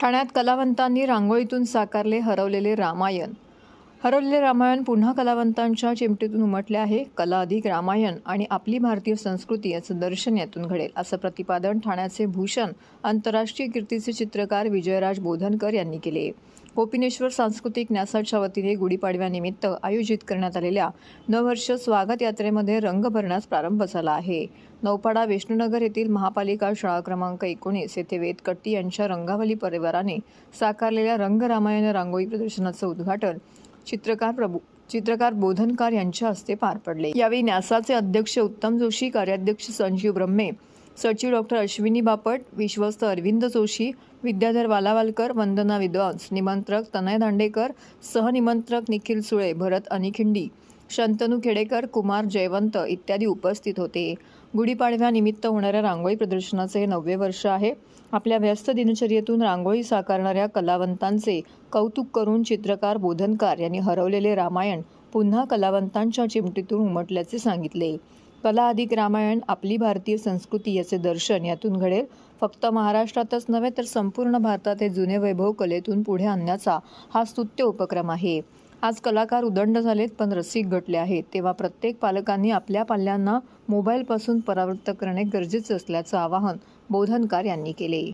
ठाण्यात कलावंतांनी रांगोळीतून साकारले हरवलेले रामायण. हरवलेले रामायण पुन्हा कलावंतांच्या चिमटीतून उमटले आहे. कला अधिक रामायण आणि आपली भारतीय संस्कृती याचं दर्शन यातून घडेल असं प्रतिपादन ठाण्याचे भूषण आंतरराष्ट्रीय कीर्तीचे चित्रकार विजयराज बोधनकर यांनी केले. गोपिनेश्वर सांस्कृतिक न्यासाच्या वतीने गुढीपाडव्यानिमित्त आयोजित करण्यात आलेल्या नववर्ष स्वागत यात्रेमध्ये रंग भरण्यास प्रारंभ झाला आहे. नौपाडा विष्णुनगर येथील महापालिका शाळा क्रमांक एकोणीस येथे वेदकट्टी यांच्या रंगावली परिवाराने साकारलेल्या रंगरामायण रांगोळी प्रदर्शनाचं उद्घाटन चित्रकार प्रभू चित्रकार बोधनकार यांच्या हस्ते पार पडले. यावेळी न्यासाचे अध्यक्ष उत्तम जोशी कार्याध्यक्ष संजीव ब्रह्मे सचिव डॉक्टर अश्विनी बापट विश्वस्त अरविंद जोशी विद्याधर वालावालकर वंदना विद्वांस निमंत्रक तनय दांडेकर सहनिमंत्रक निखिल सुळे भरत अनिखिंडी शंतनू खेडेकर कुमार जयवंत इत्यादी उपस्थित होते. गुढीपाडव्यानिमित्त होणाऱ्या रांगोळी प्रदर्शनाचे हे नववे वर्ष आहे. आपल्या व्यस्त दिनचर्येतून रांगोळी साकारणाऱ्या कलावंतांचे कौतुक करून चित्रकार बोधनकार यांनी हरवलेले रामायण पुन्हा कलावंतांच्या चिमटीतून उमटल्याचे सांगितले. कला अधिक रामायण आपली भारतीय संस्कृती याचे दर्शन यातून घडेल. फक्त महाराष्ट्रातच नव्हे तर संपूर्ण भारतात हे जुने वैभव कलेतून पुढे आणण्याचा हा स्तुत्य उपक्रम आहे. आज कलाकार उदंड झालेत पण रसिक घटले आहेत. तेव्हा प्रत्येक पालकांनी आपल्या पाल्यांना मोबाईलपासून परावृत्त करणे गरजेचे असल्याचं आवाहन बोधनकार यांनी केले.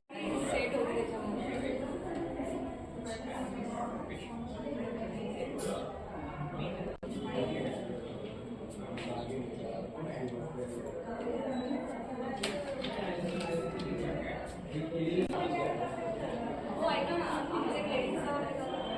हो,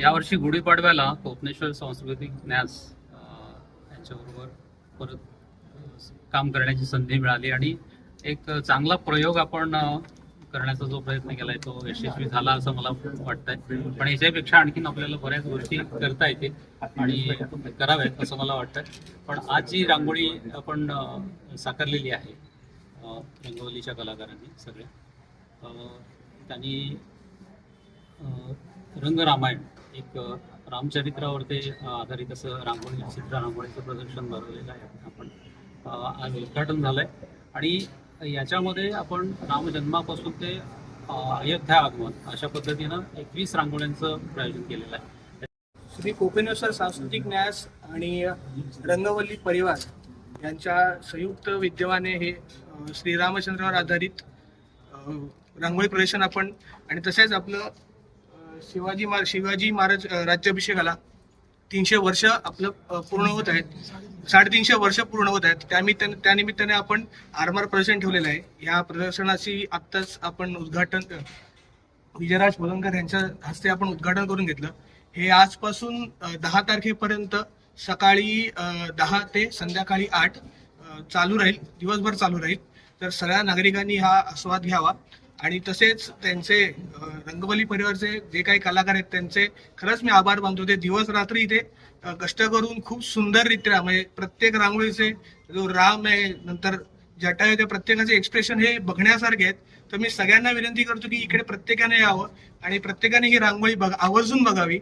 यावर्षी गुढीपाडव्याला कोकणेश्वर सांस्कृतिक न्यास यांच्याबरोबर परत काम करण्याची संधी मिळाली आणि एक चांगला प्रयोग आपण करण्याचा जो प्रयत्न केलाय तो यशस्वी झाला असं मला वाटतंय. पण याच्यापेक्षा आणखीन आपल्याला बऱ्याच गोष्टी करता येतील आणि कराव्यात असं मला वाटतंय. पण आज जी रांगोळी आपण साकारलेली आहे रंगवलीच्या कलाकारांनी सगळ्या त्यांनी रंगरामायण एक रामचरित्रावरती आधारित असं रांगोळी चित्र रांगोळीचं प्रदर्शन भरवलेलं आहे. आपण आज उद्घाटन झालंय. आणि याच्यामध्ये आपण रामजन्मापासून ते अयोध्या आगमन अशा पद्धतीनं एकवीस रांगोळ्यांचं प्रयोजन केलेलं आहे. श्री कोपेनेश्वर सांस्कृतिक न्यास आणि रंगवल्ली परिवार यांच्या संयुक्त विद्यमाने हे श्री श्रीरामचंद्रावर आधारित रांगोळी प्रदर्शन आपण आणि तसेच आपलं शिवाजी महाराज शिवाजी महाराज राज्याभिषेकाला तीनशे वर्ष आपलं पूर्ण होत आहेत. साडेतीनशे वर्ष पूर्ण होत आहेत. त्यानिमित्ताने त्यानिमित्ताने आपण आरमार प्रदर्शन ठेवलेलं आहे. या प्रदर्शनाची आत्ताच आपण उद्घाटन विजयराज बोलनकर यांच्या हस्ते आपण उद्घाटन करून घेतलं. हे आजपासून दहा तारखेपर्यंत सकाळी दहा ते संध्याकाळी आठ चालू राहील. दिवसभर चालू राहील. तर सगळ्या नागरिकांनी हा आस्वाद घ्यावा. आणि तसेच त्यांचे रंगवली परिवारचे जे काही कलाकार आहेत त्यांचे खरंच मी आभार मानतो. ते दिवस रात्री इथे कष्ट करून खूप सुंदररित्या म्हणजे प्रत्येक रांगोळीचे जो राम आहे नंतर जटा आहे त्या प्रत्येकाचे एक्सप्रेशन हे बघण्यासारखे आहेत. तर मी सगळ्यांना विनंती करतो की इकडे प्रत्येकाने यावं आणि प्रत्येकाने ही रांगोळी बघ आवर्जून बघावी.